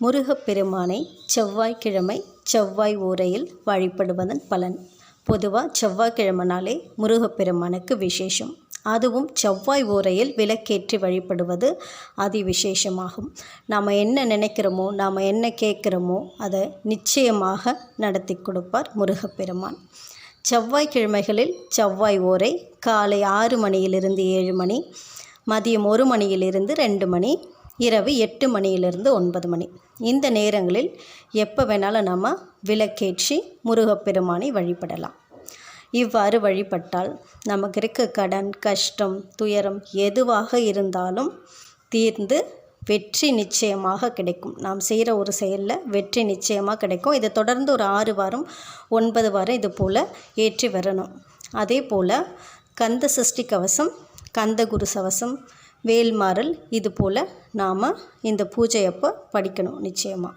முருகப்பெருமானை செவ்வாய்க்கிழமை செவ்வாய் ஓரையில் வழிபடுவதன் பலன். பொதுவாக செவ்வாய்க்கிழமைனாலே முருகப்பெருமானுக்கு விசேஷம். அதுவும் செவ்வாய் ஓரையில் விளக்கேற்றி வழிபடுவது அதி விசேஷமாகும் நாம் என்ன நினைக்கிறோமோ நாம் என்ன கேட்குறோமோ அதை நிச்சயமாக நடத்தி கொடுப்பார் முருகப்பெருமான் செவ்வாய்க்கிழமைகளில் செவ்வாய் ஓரை காலை ஆறு மணியிலிருந்து ஏழு மணி மதியம் ஒரு மணியிலிருந்து ரெண்டு மணி இரவு எட்டு மணியிலிருந்து ஒன்பது மணி. இந்த நேரங்களில் எப்போ வேணாலும் நம்ம விளக்கேற்றி முருகப்பெருமானை வழிபடலாம். இவ்வாறு வழிபட்டால் நமக்கு இருக்க கடன் கஷ்டம் துயரம் எதுவாக இருந்தாலும் தீர்ந்து வெற்றி நிச்சயமாக கிடைக்கும். நாம் செய்கிற ஒரு செயலில் வெற்றி நிச்சயமாக கிடைக்கும். இதை தொடர்ந்து ஒரு ஆறு வாரம் ஒன்பது வாரம் இது போல் ஏற்றி வரணும். அதே போல் கந்த சஷ்டி கவசம் கந்தகுரு சவசம் வேல்மாறல் இது போல் நாம் இந்த பூஜை அப்போ படிக்கணும் நிச்சயமாக